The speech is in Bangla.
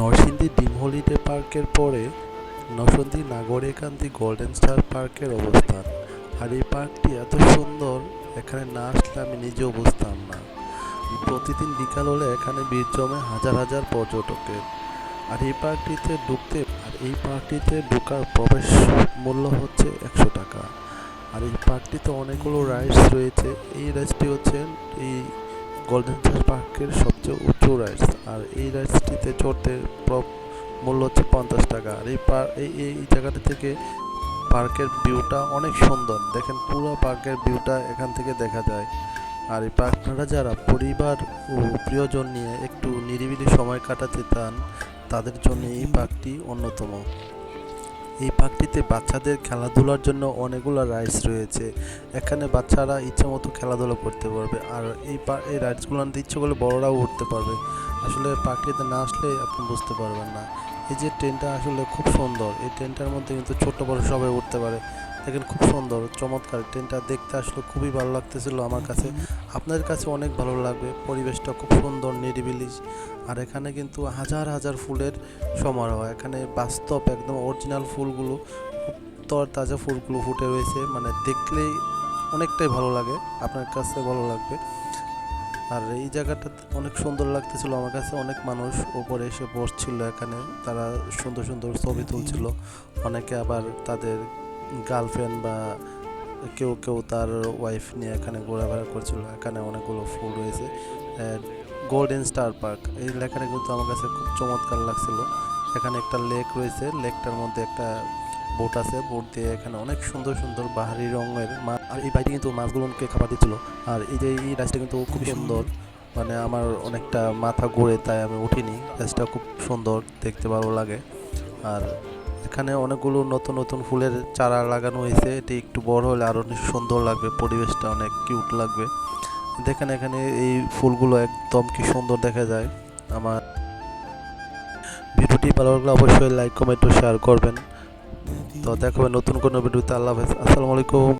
নরসিংদী ডিম হলিডে পার্কের পরে নরসিংদী নাগরিকান্তি গোল্ডেন স্টার পার্কের অবস্থান। আর এই পার্কটি এত সুন্দর, এখানে না আসলে আমি নিজে বুঝতাম না। প্রতিদিন বিকাল হলে এখানে ভিড় জমে হাজার হাজার পর্যটকের। আর এই পার্কটিতে ঢুকতে, আর এই পার্কটিতে ঢোকার প্রবেশ মূল্য হচ্ছে একশো টাকা। আর এই পার্কটিতে অনেকগুলো রাইডস রয়েছে। এই রাইডসটি হচ্ছে এই গোল্ডেন স্টার পার্কের সবচেয়ে উঁচু রাইডস আর এই রাইডসটিতে চড়তে মূল্য হচ্ছে পঞ্চাশ টাকা। আর এই পার এই এই এই জায়গাটা থেকে পার্কের ভিউটা অনেক সুন্দর। দেখেন পুরো পার্কের ভিউটা এখান থেকে দেখা যায়। আর এই পার্কটা যারা পরিবার ও প্রিয়জন নিয়ে একটু নিরিবিলি সময় কাটাতে চান, তাদের জন্য এই পার্কটি অন্যতম। এই পার্কটিতে বাচ্চাদের খেলাধুলার জন্য অনেকগুলো রাইডস রয়েছে। এখানে বাচ্চারা ইচ্ছে মতো খেলাধুলা করতে পারবে আর এই এই রাইডসগুলো আনতে ইচ্ছে করলে বড়রাও উঠতে পারবে। আসলে পার্কটিতে না আসলে আপনি বুঝতে পারবেন না। এই যে ট্রেনটা আসলে খুব সুন্দর, এই ট্রেনটার মধ্যে কিন্তু ছোট বড় সবাই উঠতে পারে। দেখেন খুব সুন্দর, চমৎকার। ট্রেনটা দেখতে আসলে খুবই ভালো লাগতেছিল আমার কাছে। আপনাদের কাছে অনেক ভালো লাগবে, পরিবেশটা খুব সুন্দর, নিরিবিলি। আর এখানে কিন্তু হাজার হাজার ফুলের সমারোহ। এখানে বাস্তব একদম অরিজিনাল ফুলগুলো, খুব তরতাজা ফুলগুলো ফুটে রয়েছে। মানে দেখলেই অনেকটাই ভালো লাগে, আপনার কাছে ভালো লাগবে। আর এই জায়গাটা অনেক সুন্দর লাগতেছিল আমার কাছে। অনেক মানুষ ওপরে এসে বসছিল এখানে। তারা সুন্দর সুন্দর ছবি তুলছিল। অনেকে আবার তাদের গার্লফ্রেন্ড বা কেউ কেউ তার ওয়াইফ নিয়ে এখানে ঘোরাফেরা করছিল। এখানে অনেকগুলো ফুল রয়েছে। গোল্ডেন স্টার পার্ক এই লেখাটা কিন্তু আমার কাছে খুব চমৎকার লাগছিল। এখানে একটা লেক রয়েছে। লেকটার মধ্যে একটা বোট আছে। বোট দিয়ে এখানে অনেক সুন্দর সুন্দর বাহারি রঙের আর এই বাইরে কিন্তু মাছগুলোকে খাবার দিচ্ছিল। আর এই যে এই রাইসটা কিন্তু খুবই সুন্দর। মানে আমার অনেকটা মাথা ঘুরে তাই আমি উঠিনি। রাইসটা খুব সুন্দর, দেখতে ভালো লাগে। আর এখানে অনেকগুলো নতুন নতুন ফুলের চারা লাগানো হয়েছে। এটি একটু বড় হলে আরও সুন্দর লাগবে, পরিবেশটা অনেক কিউট লাগবে। দেখেন এখানে এই ফুলগুলো একদম কি সুন্দর দেখা যায়। আমার ভিডিওটি ভালো লাগলে অবশ্যই লাইক কমেন্ট ও শেয়ার করবেন। তো দেখাবে নতুন কোনো ভিডিওতে। আল্লাহ হাফেজ। আসসালামু আলাইকুম।